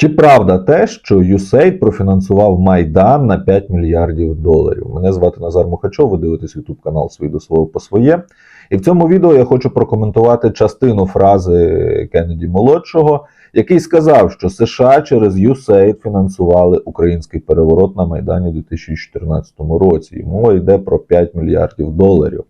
Чи правда те, що USAID профінансував Майдан на 5 мільярдів доларів? Мене звати Назар Мухачов, ви дивитесь YouTube канал «Свій до свого по своє. І в цьому відео я хочу прокоментувати частину фрази Кеннеді молодшого, який сказав, що США через USAID фінансували український переворот на Майдані у 2014 році. І мова йде про 5 мільярдів доларів.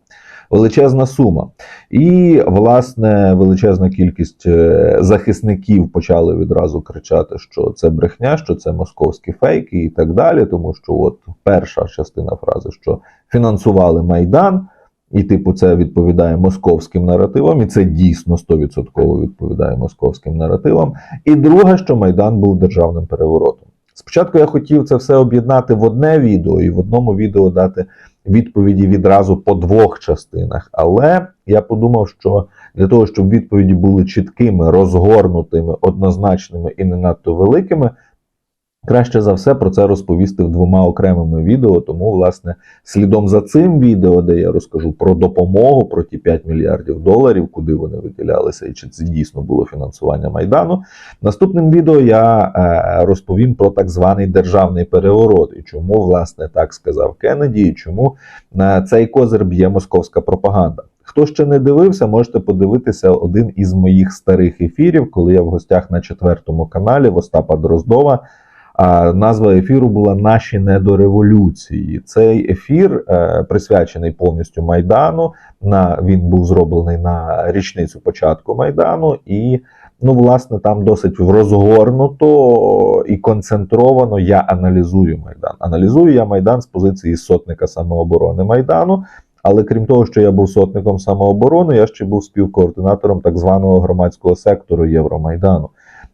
Величезна сума. І, власне, величезна кількість е, захисників почали відразу кричати, що це брехня, що це московські фейки і так далі. Тому що, от перша частина фрази, що фінансували Майдан, і, типу, це відповідає московським наративам, і це дійсно 100% відповідає московським наративам. І друге, що Майдан був державним переворотом. Спочатку я хотів це все об'єднати в одне відео і в одному відео дати відповіді відразу по двох частинах. Але я подумав, що для того, щоб відповіді були чіткими, розгорнутими, однозначними і не надто великими, краще за все про це розповісти в двома окремими відео. Тому, власне, слідом за цим відео, де я розкажу про допомогу, про ті 5 мільярдів доларів, куди вони виділялися, і чи це дійсно було фінансування майдану. Наступним відео я е, розповім про так званий державний переворот і чому, власне, так сказав Кеннеді, і чому на цей козир б'є московська пропаганда. Хто ще не дивився, можете подивитися один із моїх старих ефірів, коли я в гостях на четвертому каналі Остапа Дроздова. А назва ефіру була Наші не до революції. Цей ефір е, присвячений повністю Майдану. На він був зроблений на річницю початку Майдану, і ну, власне, там досить розгорнуто і концентровано я аналізую Майдан. Аналізую я Майдан з позиції сотника самооборони Майдану. Але крім того, що я був сотником самооборони, я ще був співкоординатором так званого громадського сектору Євромайдану.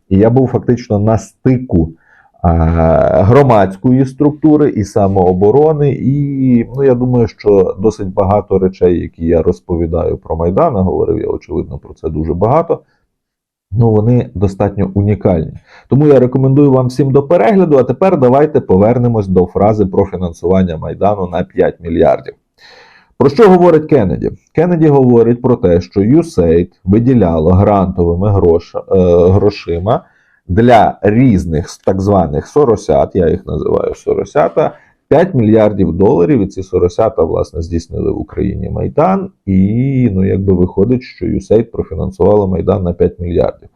І я був фактично на стику громадської структури і самооборони. І ну, я думаю, що досить багато речей, які я розповідаю про Майдан, говорив я очевидно про це дуже багато. Ну, вони достатньо унікальні. Тому я рекомендую вам всім до перегляду. А тепер давайте повернемось до фрази про фінансування Майдану на 5 мільярдів. Про що говорить Кеннеді? Кеннеді говорить про те, що USAID виділяло грантовими е, грошима для різних так званих соросят, я їх називаю соросята, 5 мільярдів доларів. І ці соросята, власне, здійснили в Україні Майдан. І ну, якби виходить, що USAID профінансувало Майдан на 5 мільярдів.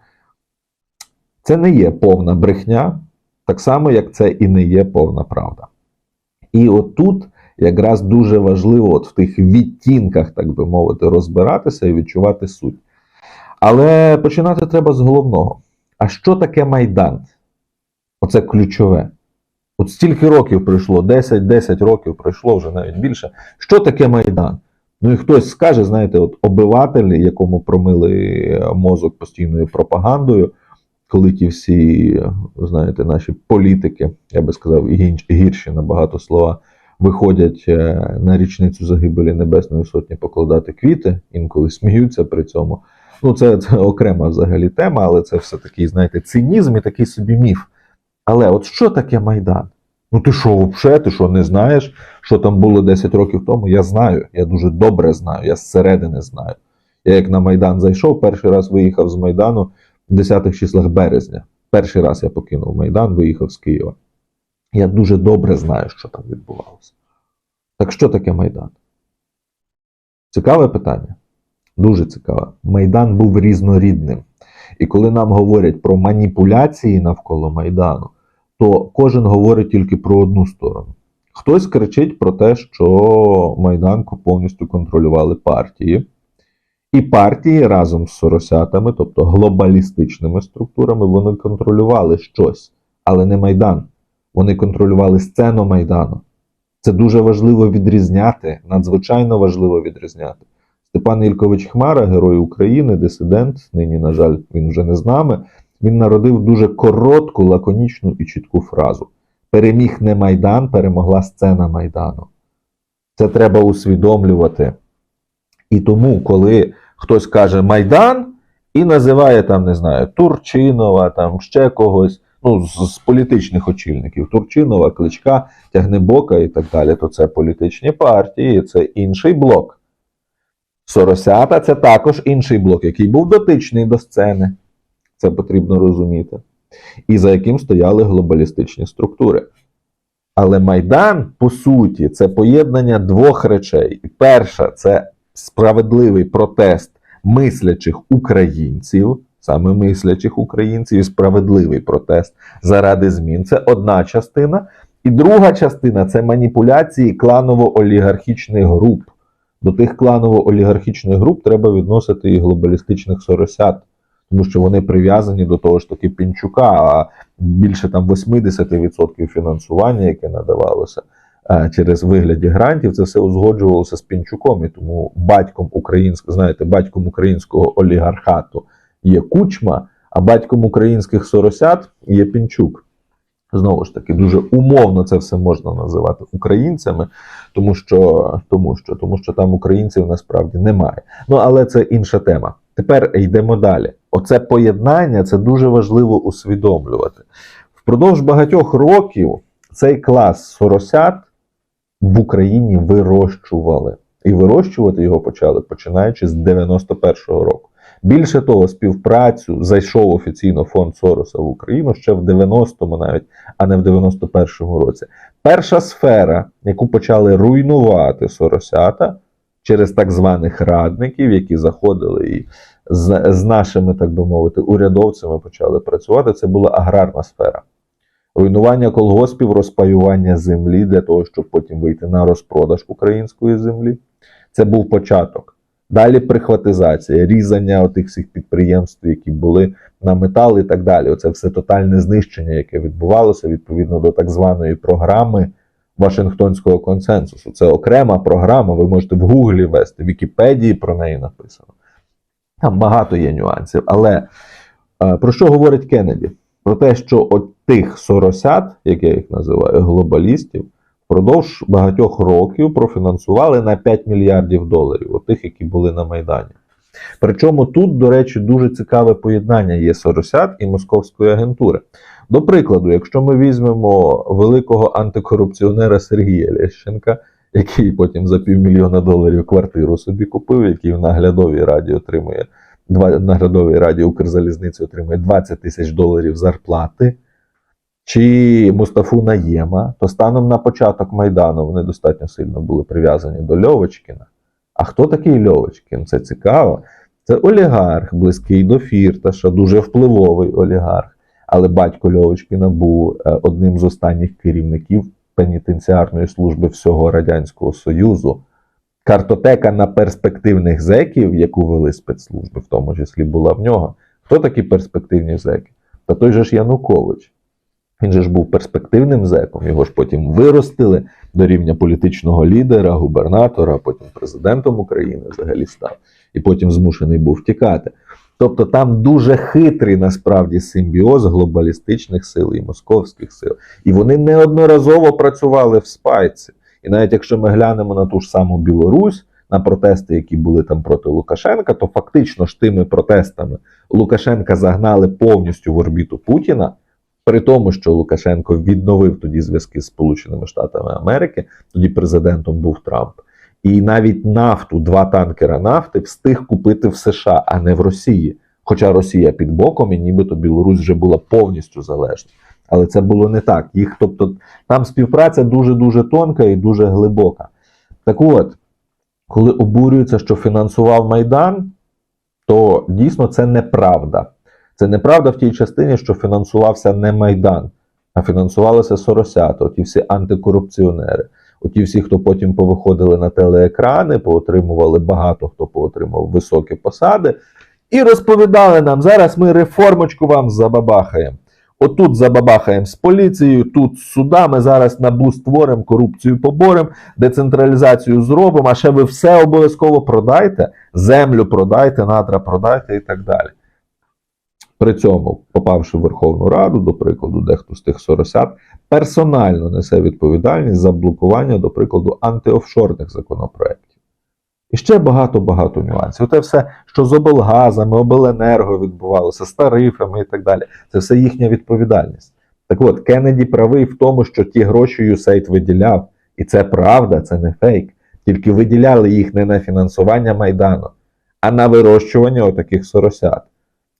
Це не є повна брехня, так само, як це і не є повна правда. І отут якраз дуже важливо от в тих відтінках, так би мовити, розбиратися і відчувати суть. Але починати треба з головного. А що таке Майдан? Оце ключове. От стільки років пройшло, 10-10 років пройшло вже навіть більше. Що таке Майдан? Ну і хтось скаже, знаєте, от обиватель, якому промили мозок постійною пропагандою, коли ті всі, знаєте, наші політики, я би сказав, гірші набагато слова, виходять е, на річницю загибелі Небесної Сотні покладати квіти, інколи сміються при цьому. Ну, це, це окрема взагалі тема, але це все такий, знаєте, цинізм і такий собі міф. Але от що таке Майдан? Ну ти що, взагалі, ти що не знаєш, що там було 10 років тому? Я знаю, я дуже добре знаю, я зсередини знаю. Я як на Майдан зайшов, перший раз виїхав з Майдану в 10-х числах березня. Перший раз я покинув Майдан, виїхав з Києва. Я дуже добре знаю, що там відбувалося. Так що таке Майдан? Цікаве питання. Дуже цікаве. Майдан був різнорідним. І коли нам говорять про маніпуляції навколо Майдану, то кожен говорить тільки про одну сторону. Хтось кричить про те, що Майдан повністю контролювали партії. І партії разом з соросятами, тобто глобалістичними структурами, вони контролювали щось, але не Майдан. Вони контролювали сцену Майдану. Це дуже важливо відрізняти, надзвичайно важливо відрізняти. Степан Ількович Хмара, герой України, дисидент, нині, на жаль, він вже не з нами. Він народив дуже коротку, лаконічну і чітку фразу: Переміг не Майдан, перемогла сцена Майдану. Це треба усвідомлювати. І тому, коли хтось каже Майдан і називає там, не знаю, Турчинова, там ще когось, ну, з, з політичних очільників, Турчинова, Кличка, Тягнебока і так далі, то це політичні партії, це інший блок. Соросята це також інший блок, який був дотичний до сцени. Це потрібно розуміти. і за яким стояли глобалістичні структури. Але Майдан, по суті, це поєднання двох речей. Перша це справедливий протест мислячих українців, саме мислячих українців, і справедливий протест заради змін. Це одна частина. І друга частина це маніпуляції кланово-олігархічних груп. До тих кланово-олігархічних груп треба відносити і глобалістичних соросят, тому що вони прив'язані до того ж таки Пінчука, а більше там 80% фінансування, яке надавалося е, через вигляді грантів, це все узгоджувалося з Пінчуком. І тому батьком українського, знаєте, батьком українського олігархату є Кучма, а батьком українських соросят є Пінчук. Знову ж таки, дуже умовно це все можна називати українцями, тому що, тому що, тому що там українців насправді немає. Ну але це інша тема. Тепер йдемо далі. Оце поєднання це дуже важливо усвідомлювати. Впродовж багатьох років цей клас соросят в Україні вирощували. І вирощувати його почали починаючи з 91-го року. Більше того, співпрацю зайшов офіційно фонд Сороса в Україну ще в 90-му навіть, а не в 91-му році. Перша сфера, яку почали руйнувати соросята через так званих радників, які заходили і з, з нашими, так би мовити, урядовцями почали працювати, це була аграрна сфера. Руйнування колгоспів, розпаювання землі для того, щоб потім вийти на розпродаж української землі. Це був початок. Далі прихватизація, різання отих всіх підприємств, які були на метал і так далі. Оце все тотальне знищення, яке відбувалося відповідно до так званої програми Вашингтонського консенсусу. Це окрема програма, ви можете в Гуглі вести, в Вікіпедії про неї написано. Там багато є нюансів. Але е, про що говорить Кеннеді? Про те, що от тих соросят, як я їх називаю, глобалістів, впродовж багатьох років профінансували на 5 мільярдів доларів, от тих, які були на Майдані. Причому тут, до речі, дуже цікаве поєднання є соросят і московської агентури. До прикладу, якщо ми візьмемо великого антикорупціонера Сергія Лещенка, який потім за півмільйона доларів квартиру собі купив, який в наглядовій раді отримує наглядовій раді Укрзалізниці отримує 20 тисяч доларів зарплати, чи Мустафу Наєма, то станом на початок Майдану вони достатньо сильно були прив'язані до Льовочкіна. А хто такий Льовочкін? Це цікаво. Це олігарх, близький до Фірташа, дуже впливовий олігарх. Але батько Льовочкіна був е, одним з останніх керівників пенітенціарної служби всього Радянського Союзу. Картотека на перспективних зеків, яку вели спецслужби, в тому числі була в нього. Хто такі перспективні зеки? Та той же ж Янукович. Він же ж був перспективним зеком, його ж потім виростили до рівня політичного лідера, губернатора, потім президентом України взагалі став, і потім змушений був втікати. Тобто там дуже хитрий насправді симбіоз глобалістичних сил і московських сил. І вони неодноразово працювали в спайці. І навіть якщо ми глянемо на ту ж саму Білорусь, на протести, які були там проти Лукашенка, то фактично ж тими протестами Лукашенка загнали повністю в орбіту Путіна. При тому, що Лукашенко відновив тоді зв'язки з Сполученими Штатами Америки, тоді президентом був Трамп. І навіть нафту, два танкера нафти встиг купити в США, а не в Росії. Хоча Росія під боком, і нібито Білорусь вже була повністю залежна. Але це було не так. Їх, тобто, там співпраця дуже-дуже тонка і дуже глибока. Так от, коли обурюється, що фінансував Майдан, то дійсно це неправда. Це неправда в тій частині, що фінансувався не Майдан, а фінансувалися Соросята, оті всі антикорупціонери. Оті всі, хто потім повиходили на телеекрани, поотримували багато хто поотримав високі посади, і розповідали нам: зараз ми реформочку вам забабахаємо. Отут забабахаємо з поліцією, тут з судами, зараз набу створимо, корупцію поборемо, децентралізацію зробимо, а ще ви все обов'язково продайте, землю продайте, надра продайте і так далі. При цьому, попавши в Верховну Раду, до прикладу, дехто з тих соросят персонально несе відповідальність за блокування, до прикладу, антиофшорних законопроєктів. І ще багато-багато нюансів. Те все, що з облгазами, обленерго відбувалося, з тарифами і так далі, це все їхня відповідальність. Так от, Кеннеді правий в тому, що ті гроші Юсейт виділяв, і це правда, це не фейк. Тільки виділяли їх не на фінансування Майдану, а на вирощування отаких соросят.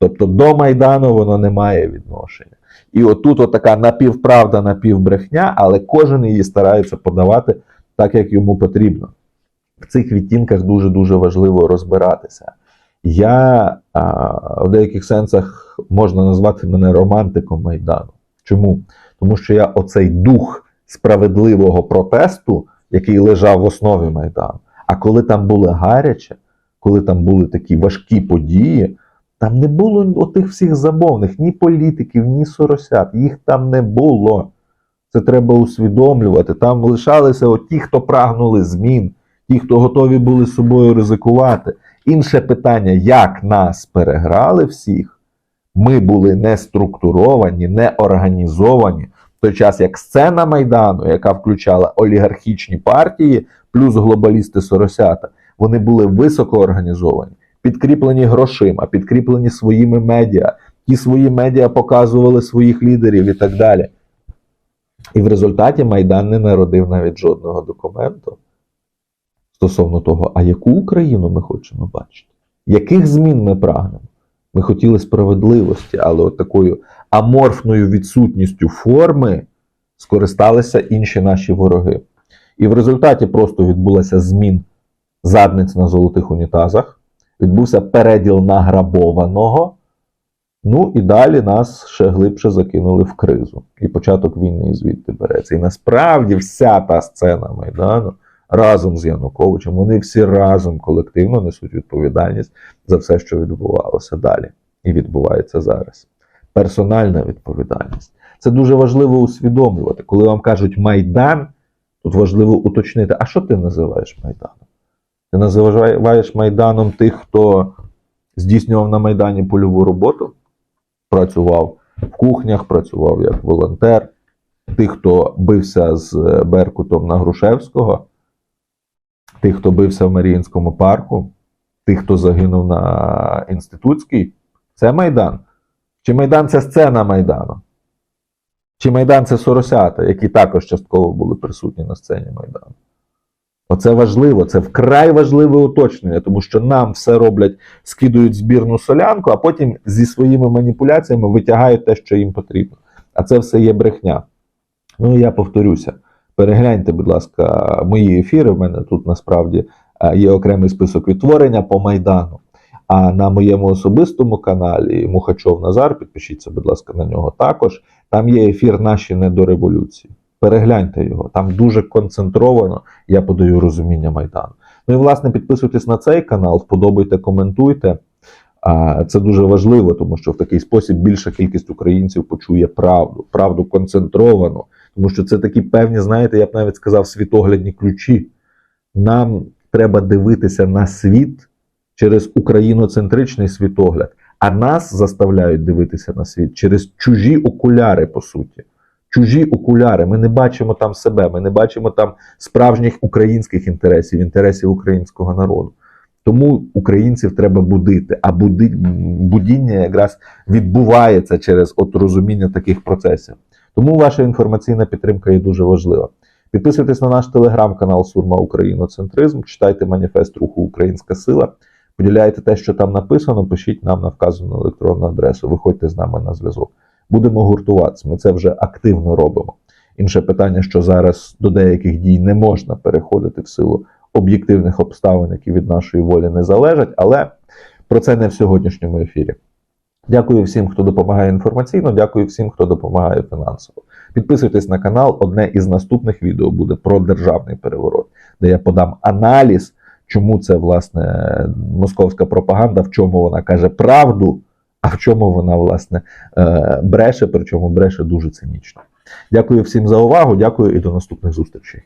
Тобто до Майдану воно не має відношення. І отут отака напівправда, напівбрехня, але кожен її старається подавати так, як йому потрібно. В цих відтінках дуже-дуже важливо розбиратися. Я а, в деяких сенсах можна назвати мене романтиком Майдану. Чому? Тому що я оцей дух справедливого протесту, який лежав в основі Майдану. А коли там було гаряче, коли там були такі важкі події, там не було отих всіх замовних, ні політиків, ні соросят. Їх там не було. Це треба усвідомлювати. Там лишалися от ті, хто прагнули змін, ті, хто готові були з собою ризикувати. Інше питання, як нас переграли всіх, ми були не структуровані, не організовані. В той час, як сцена Майдану, яка включала олігархічні партії, плюс глобалісти Соросята, вони були високо організовані, підкріплені грошима, підкріплені своїми медіа. Ті свої медіа показували своїх лідерів і так далі. І в результаті Майдан не народив навіть жодного документу стосовно того, а яку Україну ми хочемо бачити, яких змін ми прагнемо. Ми хотіли справедливості, але от такою аморфною відсутністю форми скористалися інші наші вороги. І в результаті просто відбулася змін задниць на золотих унітазах, відбувся переділ награбованого. Ну і далі нас ще глибше закинули в кризу. І початок війни звідти береться. І насправді вся та сцена Майдану разом з Януковичем, вони всі разом колективно несуть відповідальність за все, що відбувалося далі і відбувається зараз. Персональна відповідальність. Це дуже важливо усвідомлювати. Коли вам кажуть Майдан, тут важливо уточнити, а що ти називаєш Майданом? Ти називаєш Майданом тих, хто здійснював на Майдані польову роботу, працював в кухнях, працював як волонтер, тих, хто бився з Беркутом на Грушевського, тих, хто бився в Маріїнському парку, тих, хто загинув на Інститутській. Це Майдан. Чи Майдан це сцена Майдану? Чи Майдан це Соросята, які також частково були присутні на сцені Майдану? Оце важливо, це вкрай важливе уточнення, тому що нам все роблять, скидують збірну солянку, а потім зі своїми маніпуляціями витягають те, що їм потрібно. А це все є брехня. Ну я повторюся. Перегляньте, будь ласка, мої ефіри. В мене тут насправді е, є окремий список відтворення по Майдану. А на моєму особистому каналі Мухачов Назар, підпишіться, будь ласка, на нього також. Там є ефір наші не до революції. Перегляньте його. Там дуже концентровано я подаю розуміння Майдану. Ну і власне підписуйтесь на цей канал, вподобайте, коментуйте. Це дуже важливо, тому що в такий спосіб більша кількість українців почує правду, правду концентровану, тому що це такі певні, знаєте, я б навіть сказав, світоглядні ключі. Нам треба дивитися на світ через україноцентричний світогляд, а нас заставляють дивитися на світ через чужі окуляри, по суті. Чужі окуляри. Ми не бачимо там себе, ми не бачимо там справжніх українських інтересів, інтересів українського народу. Тому українців треба будити, а буди, будіння якраз відбувається через от розуміння таких процесів. Тому ваша інформаційна підтримка є дуже важлива. Підписуйтесь на наш телеграм-канал Сурма Україноцентризм, читайте маніфест руху Українська Сила, поділяйте те, що там написано, пишіть нам на вказану електронну адресу, виходьте з нами на зв'язок. Будемо гуртуватися. Ми це вже активно робимо. Інше питання, що зараз до деяких дій не можна переходити в силу об'єктивних обставин, які від нашої волі не залежать, але про це не в сьогоднішньому ефірі. Дякую всім, хто допомагає інформаційно. Дякую всім, хто допомагає фінансово. Підписуйтесь на канал. Одне із наступних відео буде про державний переворот, де я подам аналіз, чому це власне московська пропаганда, в чому вона каже правду, а в чому вона власне е, бреше, причому бреше дуже цинічно. Дякую всім за увагу. Дякую і до наступних зустрічей.